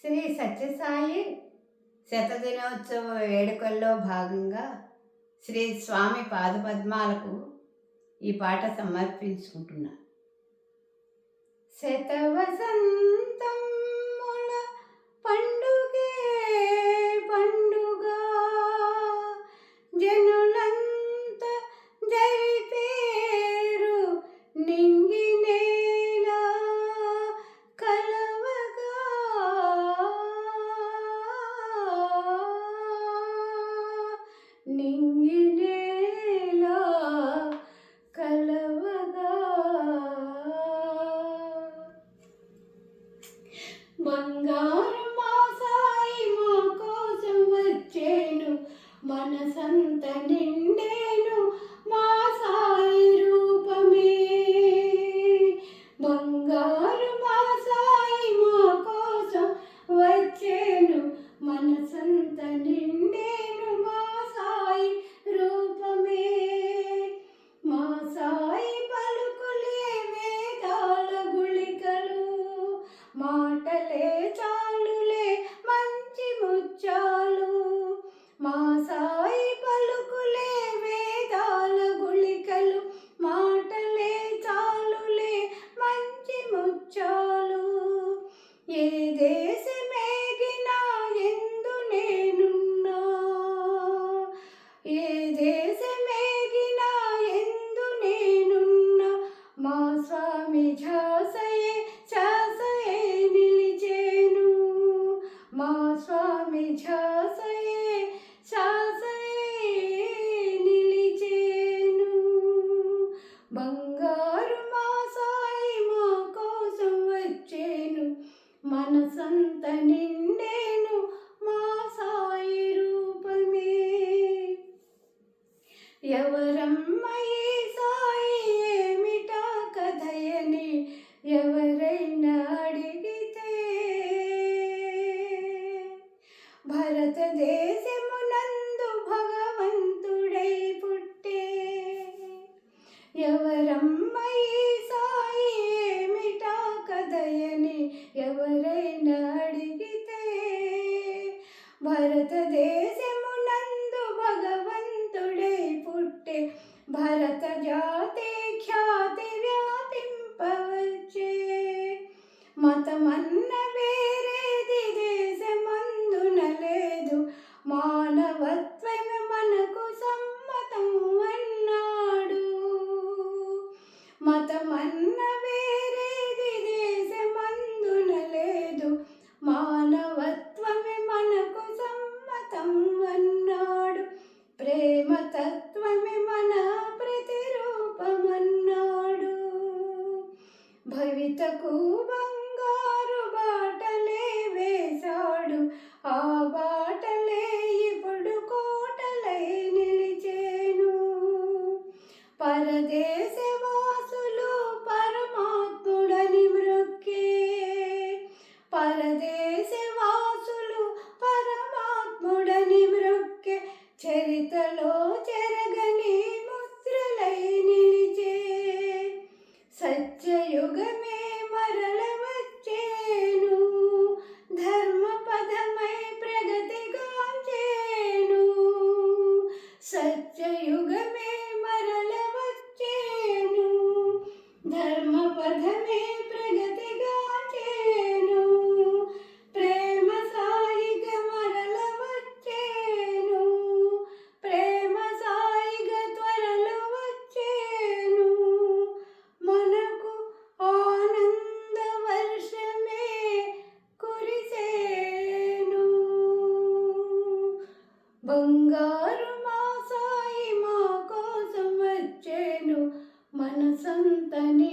శ్రీ సత్యసాయి శతదినోత్సవ వేడుకల్లో భాగంగా శ్రీ స్వామి పాదపద్మాలకు ఈ పాట సమర్పించుకుంటున్నా. శతవసంతం నింగి కలవగా. బంగారు మా సాయి మా కోసం వచ్చేను. మనసంత నిండే మనసంత నిండేను మా సాయి రూపమే. ఎవరమ్మ ఈ సాయి ఏమిటా కథయని ఎవరైనా అడిగితే భారతదేశం మతమన్న వేరేది దేశమందున లేదు మానవత్వమే మనకు సమ్మతం అన్నాడు మతమన్న వేరేది దేశమందున లేదు మానవత్వమే మనకు సమ్మతం అన్నాడు ప్రేమ తత్వమే మన ప్రతిరూపమన్నాడు. భవితకు బంగారు బాటలే వేశాడు ఆ బాటలే ఇప్పుడు కోటలై నిలిచేను. పరదేశ వాసులు పరమాత్ముడని మృక్కే. పరదేశ వాసులు పరమాత్ముడని మృక్కే. చరితలో బంగారు మాసాయి మా కోసం వచ్చేను. మనసంతని